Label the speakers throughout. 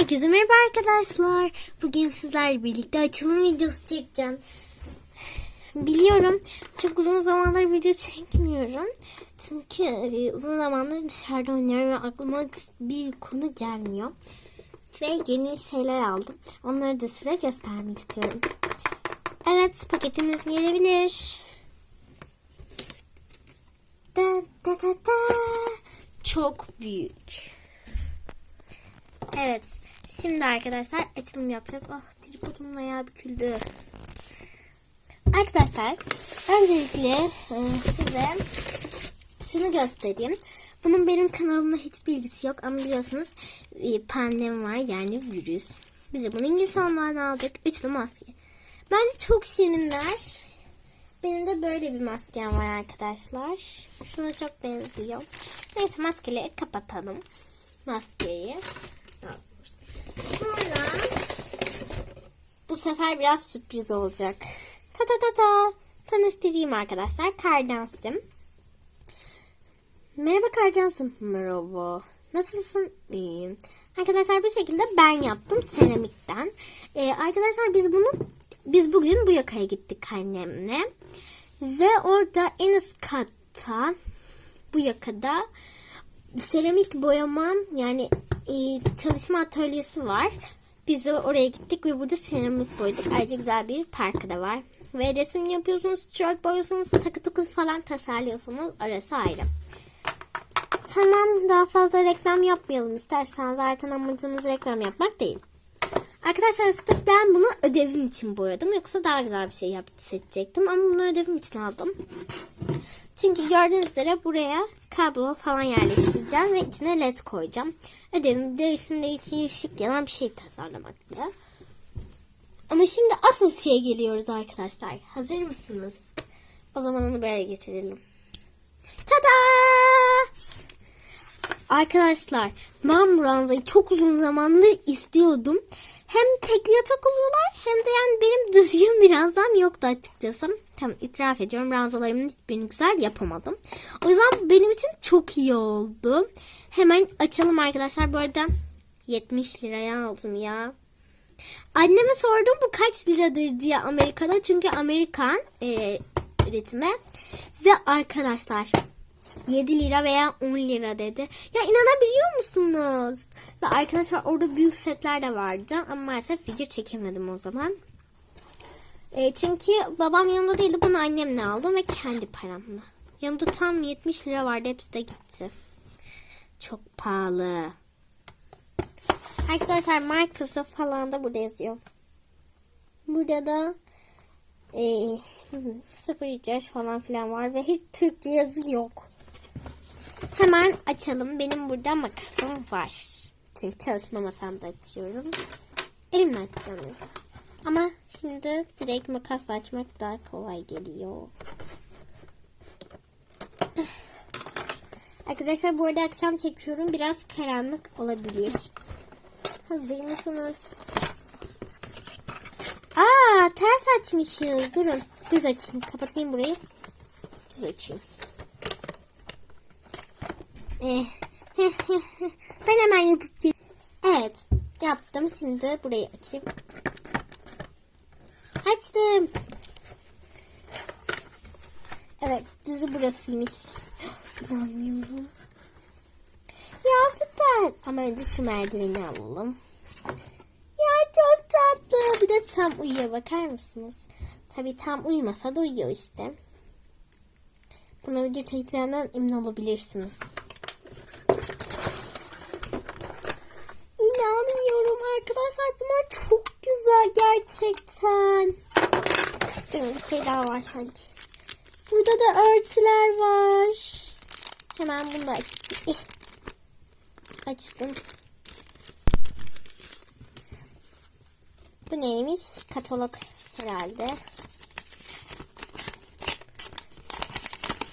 Speaker 1: Herkese merhaba arkadaşlar. Bugün sizlerle birlikte açılım videosu çekeceğim. Biliyorum çok uzun zamandır video çekmiyorum. Çünkü e, uzun zamandır dışarıda oynuyorum ve aklıma bir konu gelmiyor. Ve yeni şeyler aldım. Onları da size göstermek istiyorum. Evet paketimiz gelebilir. Da, da, da, da. Çok büyük. Evet. Şimdi arkadaşlar açılım yapacağız. Ah tripodum ayağı büküldü. Arkadaşlar öncelikle e, size şunu göstereyim. Bunun benim kanalımda hiç bilgisi yok ama biliyorsunuz e, pandemi var yani virüs. Biz de bunu İngilizce'den aldık. Üçlü maske. Bence çok şirinler. Benim de böyle bir maskem var arkadaşlar. Şuna çok benziyor. Neyse maskeleri kapatalım. Maskeyi. Sonra bu sefer biraz sürpriz olacak. Ta ta ta ta. Tanıştırayım arkadaşlar. Kardans'ım. Merhaba Kardans'ım. Merhaba. Nasılsın? İyiyim. Arkadaşlar bu şekilde ben yaptım seramikten. Ee, arkadaşlar biz bunu biz bugün bu yakaya gittik annemle. Ve orada en üst katta bu yakada seramik boyama yani e, çalışma atölyesi var. Biz de oraya gittik ve burada seramik boyadık. Ayrıca güzel bir parkı da var. Ve resim yapıyorsunuz, tişört boyuyorsunuz, takı tuku falan tasarlıyorsunuz. Orası ayrı. Tamam daha fazla reklam yapmayalım istersen. Zaten amacımız reklam yapmak değil. Arkadaşlar aslında ben bunu ödevim için boyadım. Yoksa daha güzel bir şey yap seçecektim. Ama bunu ödevim için aldım. Çünkü gördüğünüz üzere buraya kablo falan yerleştireceğim ve içine led koyacağım. Ödevim de üstünde için ışık yanan bir şey tasarlamaktı. Ama şimdi asıl şeye geliyoruz arkadaşlar. Hazır mısınız? O zaman onu böyle getirelim. Tada! Arkadaşlar ben bu ranzayı çok uzun zamandır istiyordum. Hem tekli yatak oluyorlar hem de yani benim düzgün bir ranzam yoktu açıkçası. Tamam itiraf ediyorum ranzalarımın hiçbirini güzel yapamadım. O yüzden benim için çok iyi oldu. Hemen açalım arkadaşlar. Bu arada 70 liraya aldım ya. Anneme sordum bu kaç liradır diye Amerika'da. Çünkü Amerikan e, üretimi. Ve arkadaşlar 7 lira veya 10 lira dedi. Ya inanabiliyor musunuz? Ve arkadaşlar orada büyük setler de vardı. Ama maalesef video çekemedim o zaman. E, çünkü babam yanımda değildi. Bunu annemle aldım ve kendi paramla. Yanımda tam 70 lira vardı. Hepsi de gitti. Çok pahalı. Arkadaşlar markası falan da burada yazıyor. Burada da e, sıfır yaş falan filan var ve hiç Türkçe yazı yok. Hemen açalım. Benim burada makasım var. Çünkü çalışma masamda açıyorum. Elimle açacağım. Ama şimdi direkt makas açmak daha kolay geliyor. Arkadaşlar bu arada akşam çekiyorum. Biraz karanlık olabilir. Hazır mısınız? Aa ters açmışız. Durun. Düz açayım. Kapatayım burayı. Düz açayım. Eh. ben hemen yapıp Evet. Yaptım. Şimdi burayı açayım. Açtım. Evet. Düzü burasıymış. İnanmıyorum. Ya süper. Ama önce şu merdiveni alalım. Ya çok tatlı. Bir de tam uyuyor. Bakar mısınız? Tabii tam uyumasa da uyuyor işte. Buna video çekeceğimden emin olabilirsiniz. İnanmıyorum arkadaşlar. Bunlar çok güzel gerçekten. Durun bir şey daha var sanki. Burada da örtüler var. Hemen bunu da. Açtım. Bu neymiş? Katalog herhalde.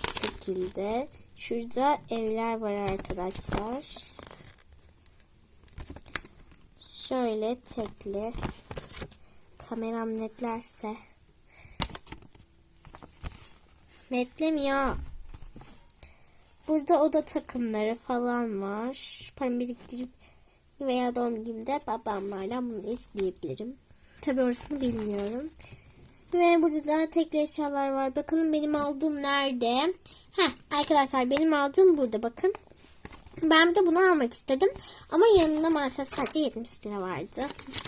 Speaker 1: Bu şekilde. Şurada evler var arkadaşlar. Şöyle tekli. Kameram netlerse. Netlemiyor. Burada oda takımları falan var. Paramı biriktirip veya doğum günümde babamlardan bunu isteyebilirim. Tabi orasını bilmiyorum. Ve burada da tekli eşyalar var. Bakalım benim aldığım nerede? Heh arkadaşlar benim aldığım burada bakın. Ben de bunu almak istedim. Ama yanında maalesef sadece 70 lira vardı.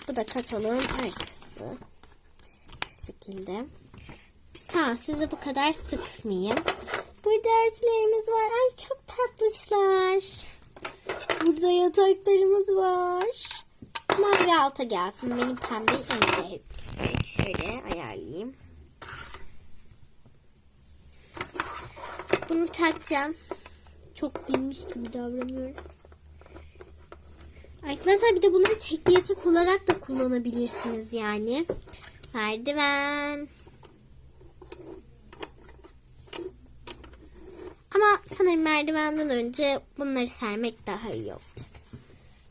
Speaker 1: Bu da kataloğun arkası. Şu şekilde. Tamam sizi bu kadar sıkmayayım. Burada örtülerimiz var. Ay çok tatlışlar. Burada yataklarımız var. Mavi alta gelsin. Benim pembe en. Şöyle ayarlayayım. Bunu takacağım. Çok bilmiş gibi davranıyorum. Arkadaşlar bir de bunları tekli yatak olarak da kullanabilirsiniz yani. Merdiven. Ama sanırım merdivenden önce bunları sermek daha iyi olacak.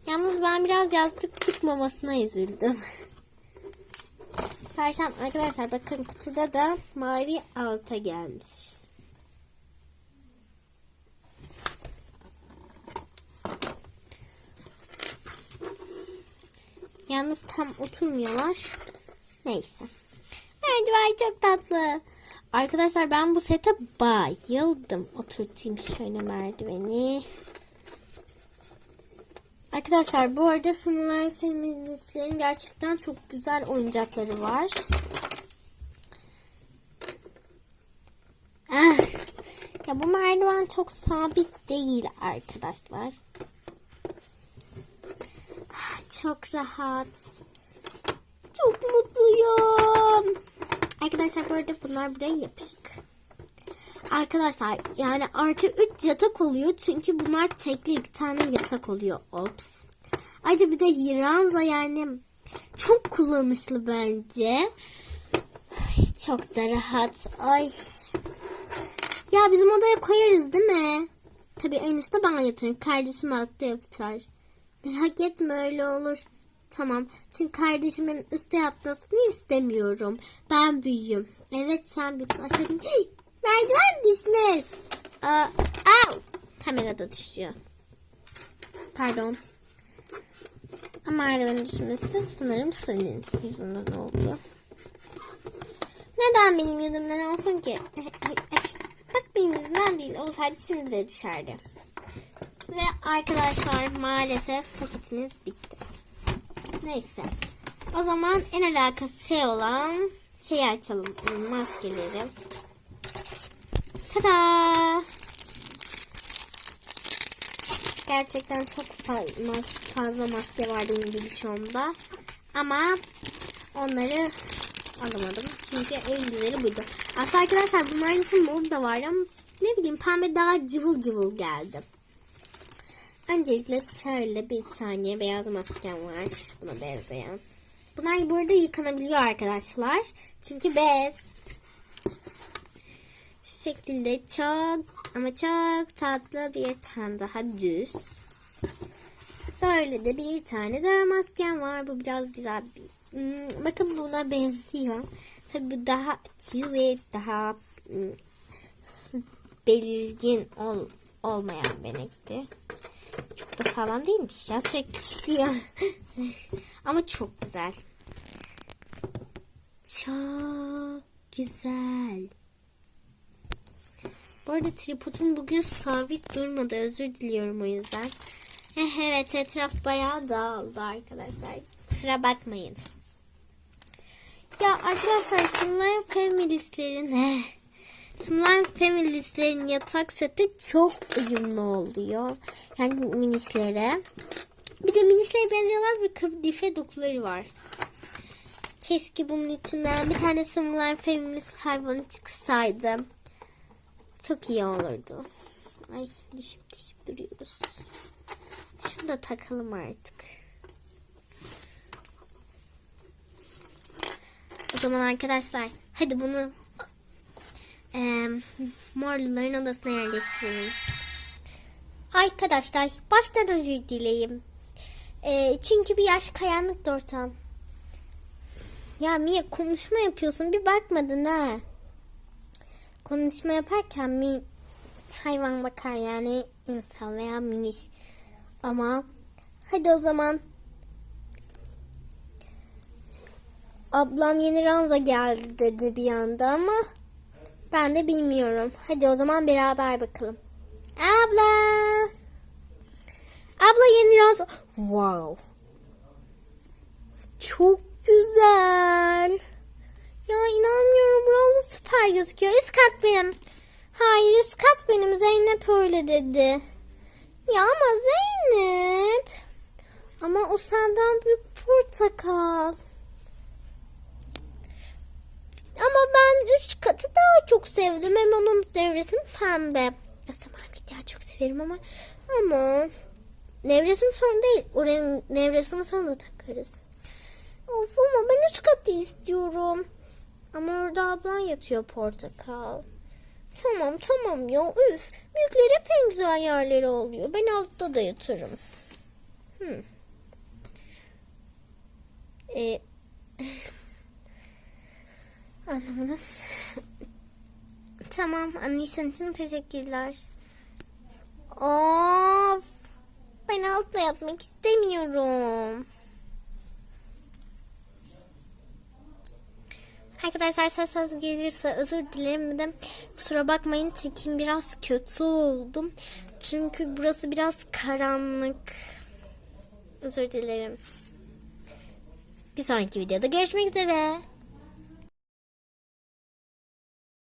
Speaker 1: Yalnız ben biraz yastık çıkmamasına üzüldüm. Sersem arkadaşlar bakın kutuda da mavi alta gelmiş. Yalnız tam oturmuyorlar. Neyse. Merdiven çok tatlı. Arkadaşlar ben bu sete bayıldım. Oturtayım şöyle merdiveni. Arkadaşlar bu arada Smile Feministlerin gerçekten çok güzel oyuncakları var. Ah, ya bu merdiven çok sabit değil arkadaşlar. Çok rahat. Çok mutluyum. Arkadaşlar bu arada bunlar buraya yapışık. Arkadaşlar yani artı 3 yatak oluyor. Çünkü bunlar tekli iki tane yatak oluyor. Ops. Ayrıca bir de Hiranza yani çok kullanışlı bence. Çok da rahat. Ay. Ya bizim odaya koyarız değil mi? Tabii en üstte ben yatarım. Kardeşim altta yatar. Merak etme öyle olur. Tamam. Çünkü kardeşimin üstte yatmasını istemiyorum. Ben büyüğüm. Evet sen büyüksün. Aşağıda... Hey, merdiven düşmüş. Aa, au. Kamerada düşüyor. Pardon. Ama merdiven düşmesi sanırım senin yüzünden oldu. Neden benim yüzümden olsun ki? Bak benim yüzümden değil. Olsaydı şimdi de düşerdi. Ve arkadaşlar maalesef paketimiz bitti. Neyse. O zaman en alakası şey olan şeyi açalım. Maskeleri. Tada! Gerçekten çok fa- fazla maske vardı İngilizce'mde. Ama onları alamadım. Çünkü en güzeli buydu. Aslında arkadaşlar bunun aynısı mor da var ama ne bileyim pembe daha cıvıl cıvıl geldi. Öncelikle şöyle bir tane beyaz maskem var. Buna benzeyen. Bunlar burada yıkanabiliyor arkadaşlar. Çünkü bez. Şu şekilde çok ama çok tatlı bir tane daha düz. Böyle de bir tane daha maskem var. Bu biraz güzel bir. Hmm, bakın buna benziyor. Tabi daha açı ve daha hmm, belirgin ol, olmayan benekti. Çok da sağlam değilmiş ya. Sürekli çıkıyor. Ama çok güzel. Çok güzel. Bu arada tripodum bugün sabit durmadı. Özür diliyorum o yüzden. Eh, evet etraf bayağı dağıldı arkadaşlar. Kusura bakmayın. Ya arkadaşlar Families'lerin eh, Slime Families'lerin yatak seti çok uyumlu oluyor. Yani minislere. Bir de minislere benziyorlar ve kadife dokuları var. Keşke bunun içinden bir tane Slime Families hayvanı çıksaydı. Çok iyi olurdu. Ay düşüp düşüp duruyoruz. Şunu da takalım artık. O zaman arkadaşlar hadi bunu e, morluların odasına yerleştirelim. Arkadaşlar baştan özür dileyim. E, çünkü bir yaş kayanlık ortam. Ya Mia konuşma yapıyorsun bir bakmadın ha. Konuşma yaparken mi hayvan bakar yani insan veya miniş. Ama Hadi o zaman. Ablam yeni ranza geldi dedi bir anda ama ben de bilmiyorum. Hadi o zaman beraber bakalım. Abla. Abla yeni ranza. Wow. Çok güzel. Ya inanmıyorum ranza süper gözüküyor. Üst kat benim. Hayır üst kat benim. Zeynep öyle dedi. Ya ama Zeynep. Ama o senden büyük portakal. Ama ben üst katı daha çok sevdim. Hem onun devresim pembe. Ya tamam daha çok severim ama ama nevresim sorun değil. Oraya nevresimi sonra takarız. Of ama ben üst katı istiyorum. Ama orada ablan yatıyor portakal. Tamam tamam ya üf. Büyükler hep en güzel yerleri oluyor. Ben altta da yatarım. Hmm. Ee, anladınız. tamam anlayışın için teşekkürler. Of. Ben altta yatmak istemiyorum. Arkadaşlar ses ses gelirse özür dilerim de kusura bakmayın tekim biraz kötü oldum. Çünkü burası biraz karanlık. Özür dilerim. Bir sonraki videoda görüşmek üzere.